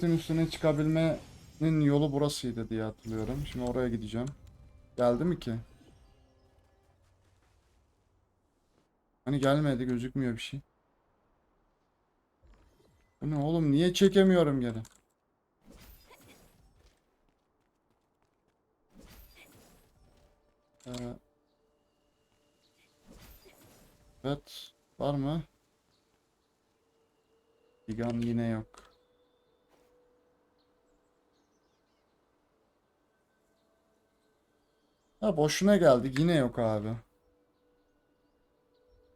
setin üstüne çıkabilmenin yolu burasıydı diye hatırlıyorum. Şimdi oraya gideceğim. Geldi mi ki? Hani gelmedi gözükmüyor bir şey. Bu ne oğlum niye çekemiyorum geri? Ee, evet var mı? Gigan yine yok. Ha boşuna geldi yine yok abi.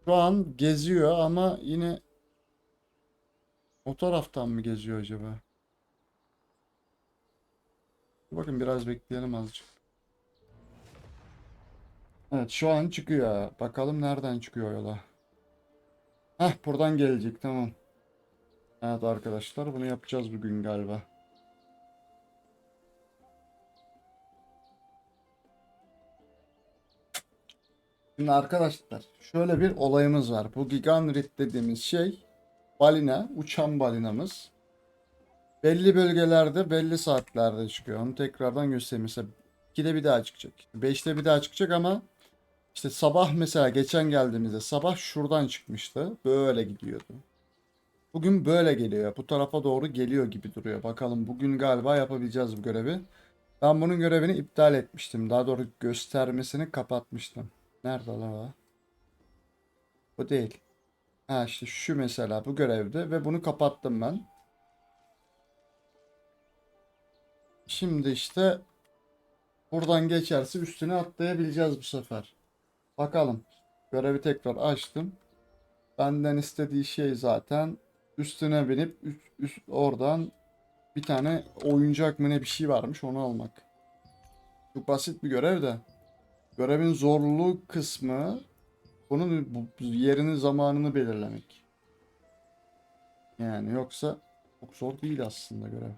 Şu an geziyor ama yine o taraftan mı geziyor acaba? Bakın biraz bekleyelim azıcık. Evet şu an çıkıyor. Bakalım nereden çıkıyor yola. Heh buradan gelecek tamam. Evet arkadaşlar bunu yapacağız bugün galiba. Şimdi arkadaşlar şöyle bir olayımız var. Bu Giganrit dediğimiz şey balina, uçan balinamız. Belli bölgelerde belli saatlerde çıkıyor. Onu tekrardan göstereyim. Mesela 2'de bir daha çıkacak. 5'te bir daha çıkacak ama işte sabah mesela geçen geldiğimizde sabah şuradan çıkmıştı. Böyle gidiyordu. Bugün böyle geliyor. Bu tarafa doğru geliyor gibi duruyor. Bakalım bugün galiba yapabileceğiz bu görevi. Ben bunun görevini iptal etmiştim. Daha doğru göstermesini kapatmıştım. Nerede lan o? Bu değil. Ha işte şu mesela bu görevde ve bunu kapattım ben. Şimdi işte buradan geçerse üstüne atlayabileceğiz bu sefer. Bakalım. Görevi tekrar açtım. Benden istediği şey zaten üstüne binip üst, üst- oradan bir tane oyuncak mı ne bir şey varmış onu almak. Çok basit bir görev de. Görevin zorluluğu kısmı bunun bu- yerini zamanını belirlemek. Yani yoksa çok zor değil aslında görev.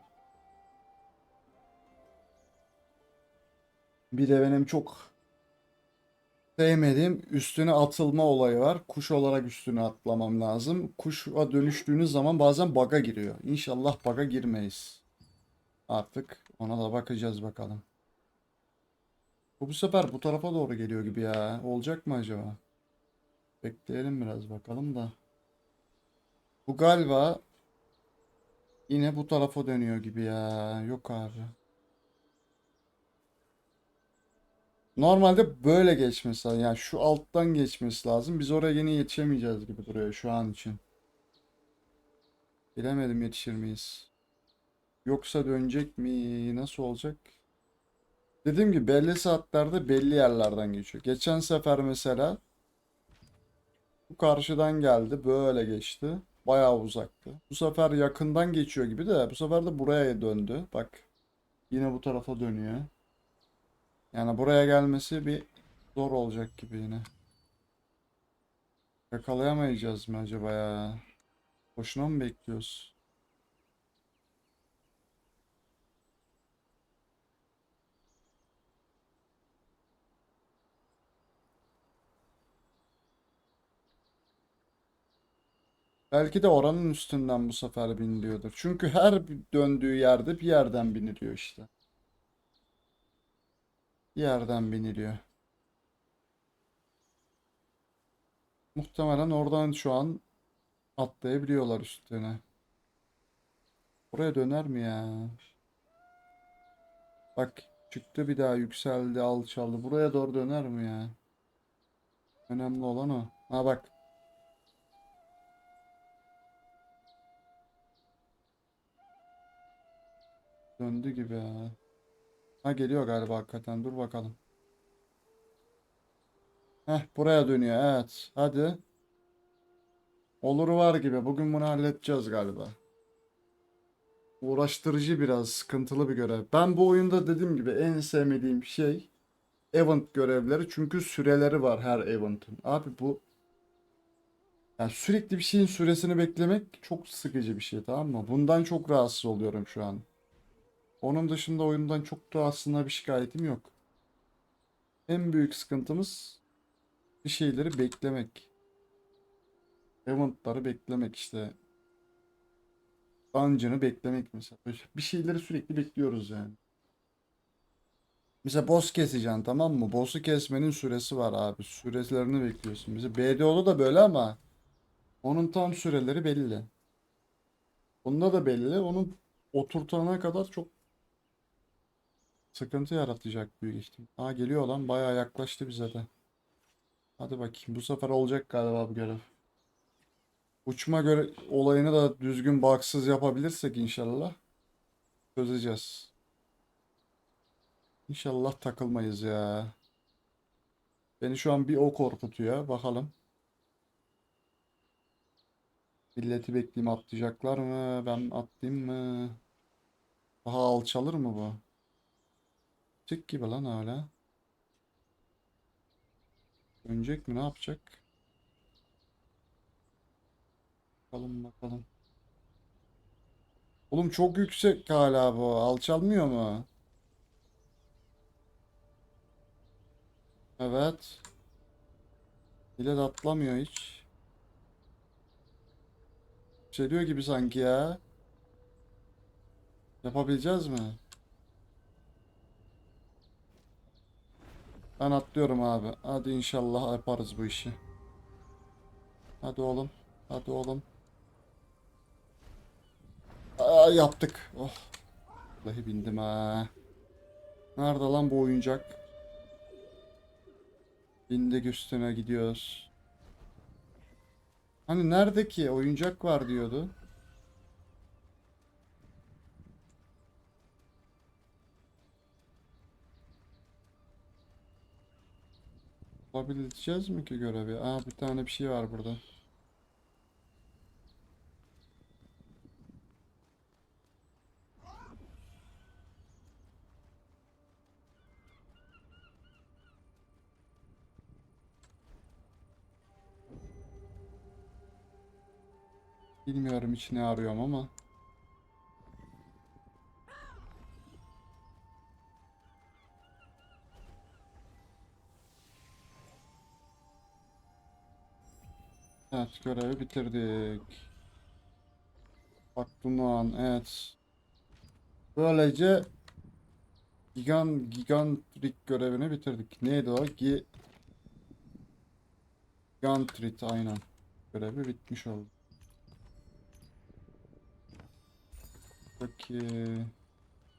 Bir de benim çok sevmediğim üstüne atılma olayı var. Kuş olarak üstüne atlamam lazım. Kuşa dönüştüğünüz zaman bazen bug'a giriyor. İnşallah bug'a girmeyiz. Artık ona da bakacağız bakalım. Bu bu sefer bu tarafa doğru geliyor gibi ya. Olacak mı acaba? Bekleyelim biraz bakalım da. Bu galiba yine bu tarafa dönüyor gibi ya. Yok abi. Normalde böyle geçmesi lazım. Yani şu alttan geçmesi lazım. Biz oraya yine yetişemeyeceğiz gibi duruyor şu an için. Bilemedim yetişir miyiz? Yoksa dönecek mi? Nasıl olacak? Dediğim gibi belli saatlerde belli yerlerden geçiyor. Geçen sefer mesela bu karşıdan geldi. Böyle geçti. Bayağı uzaktı. Bu sefer yakından geçiyor gibi de bu sefer de buraya döndü. Bak. Yine bu tarafa dönüyor. Yani buraya gelmesi bir zor olacak gibi yine. Yakalayamayacağız mı acaba ya? Boşuna mı bekliyoruz? Belki de oranın üstünden bu sefer biniliyordur. Çünkü her döndüğü yerde bir yerden biniliyor işte. Bir yerden biniliyor. Muhtemelen oradan şu an atlayabiliyorlar üstüne. Buraya döner mi ya? Bak çıktı bir daha yükseldi alçaldı. Buraya doğru döner mi ya? Önemli olan o. Ha bak. Döndü gibi ya. Ha geliyor galiba hakikaten. Dur bakalım. Heh buraya dönüyor. Evet. Hadi. Oluru var gibi. Bugün bunu halledeceğiz galiba. Uğraştırıcı biraz. Sıkıntılı bir görev. Ben bu oyunda dediğim gibi en sevmediğim şey event görevleri. Çünkü süreleri var her event'ın. Abi bu yani sürekli bir şeyin süresini beklemek çok sıkıcı bir şey tamam mı? Bundan çok rahatsız oluyorum şu an. Onun dışında oyundan çok da aslında bir şikayetim yok. En büyük sıkıntımız bir şeyleri beklemek. Event'ları beklemek işte. Dungeon'ı beklemek mesela. Bir şeyleri sürekli bekliyoruz yani. Mesela boss keseceksin tamam mı? Boss'u kesmenin süresi var abi. Sürelerini bekliyorsun. Mesela BDO'da da böyle ama onun tam süreleri belli. Bunda da belli. Onun oturtana kadar çok sıkıntı yaratacak büyük ihtimal. Aa geliyor lan. Bayağı yaklaştı bize de. Hadi bakayım. Bu sefer olacak galiba bu görev. Uçma göre olayını da düzgün baksız yapabilirsek inşallah çözeceğiz. İnşallah takılmayız ya. Beni şu an bir o korkutuyor. Bakalım. Milleti bekleyeyim atlayacaklar mı? Ben atlayayım mı? Daha alçalır mı bu? Çık gibi lan hala. Dönecek mi? Ne yapacak? Bakalım bakalım. Oğlum çok yüksek hala bu. Alçalmıyor mu? Evet. Millet atlamıyor hiç. Yükseliyor gibi sanki ya. Yapabileceğiz mi? Ben atlıyorum abi. Hadi inşallah yaparız bu işi. Hadi oğlum. Hadi oğlum. Aa, yaptık. Oh. Vallahi bindim ha. Nerede lan bu oyuncak? Bindik üstüne gidiyoruz. Hani nerede ki? Oyuncak var diyordu. Yapabileceğiz mi ki görevi? Aa bir tane bir şey var burada. Bilmiyorum içine arıyorum ama. Evet görevi bitirdik. Baktunan evet. Böylece Gigan Gigantrik görevini bitirdik. Neydi o? Gi Gigantrit aynen. Görevi bitmiş oldu. Peki.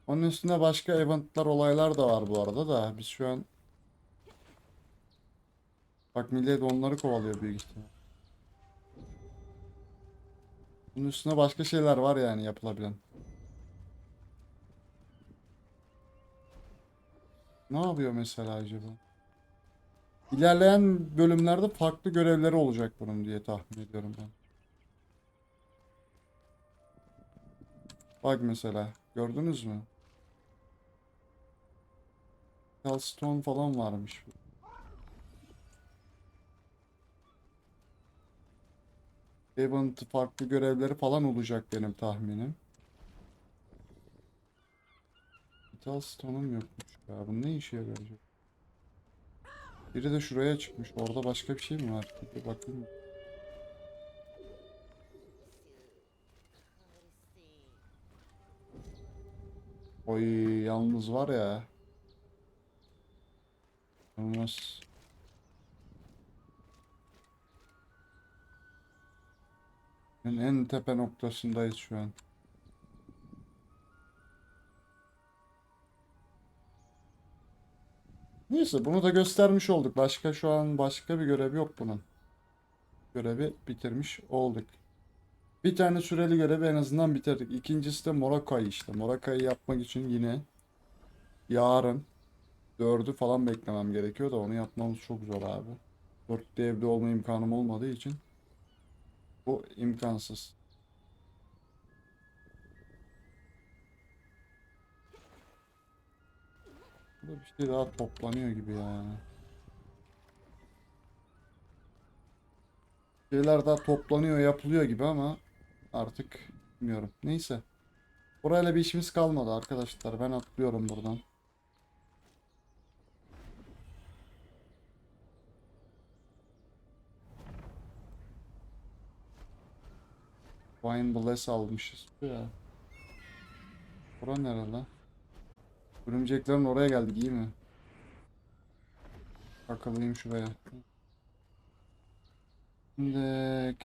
Onun üstünde başka eventler, olaylar da var bu arada da. Biz şu an... Bak millet onları kovalıyor büyük ihtimal. Bunun üstüne başka şeyler var yani yapılabilen. Ne yapıyor mesela acaba? İlerleyen bölümlerde farklı görevleri olacak bunun diye tahmin ediyorum ben. Bak mesela. Gördünüz mü? Hellstone falan varmış. Event farklı görevleri falan olacak benim tahminim. Hellstone'um yokmuş ya. Bu ne işe yarayacak? Biri de şuraya çıkmış. Orada başka bir şey mi var? Bir bakayım. Oy yalnız var ya. Olmaz. En, en tepe noktasındayız şu an. Neyse bunu da göstermiş olduk. Başka şu an başka bir görev yok bunun. Görevi bitirmiş olduk. Bir tane süreli görevi en azından bitirdik. İkincisi de Morakay işte. Morakay'ı yapmak için yine yarın dördü falan beklemem gerekiyor da onu yapmamız çok zor abi. Dörtte evde olma imkanım olmadığı için bu imkansız. Burada bir şey daha toplanıyor gibi ya. Şeyler daha toplanıyor, yapılıyor gibi ama artık bilmiyorum. Neyse. Burayla bir işimiz kalmadı arkadaşlar. Ben atlıyorum buradan. Wine Bless almışız. Ya. Bura nere lan? Örümceklerin oraya geldik iyi mi? Takılayım şuraya. Şimdi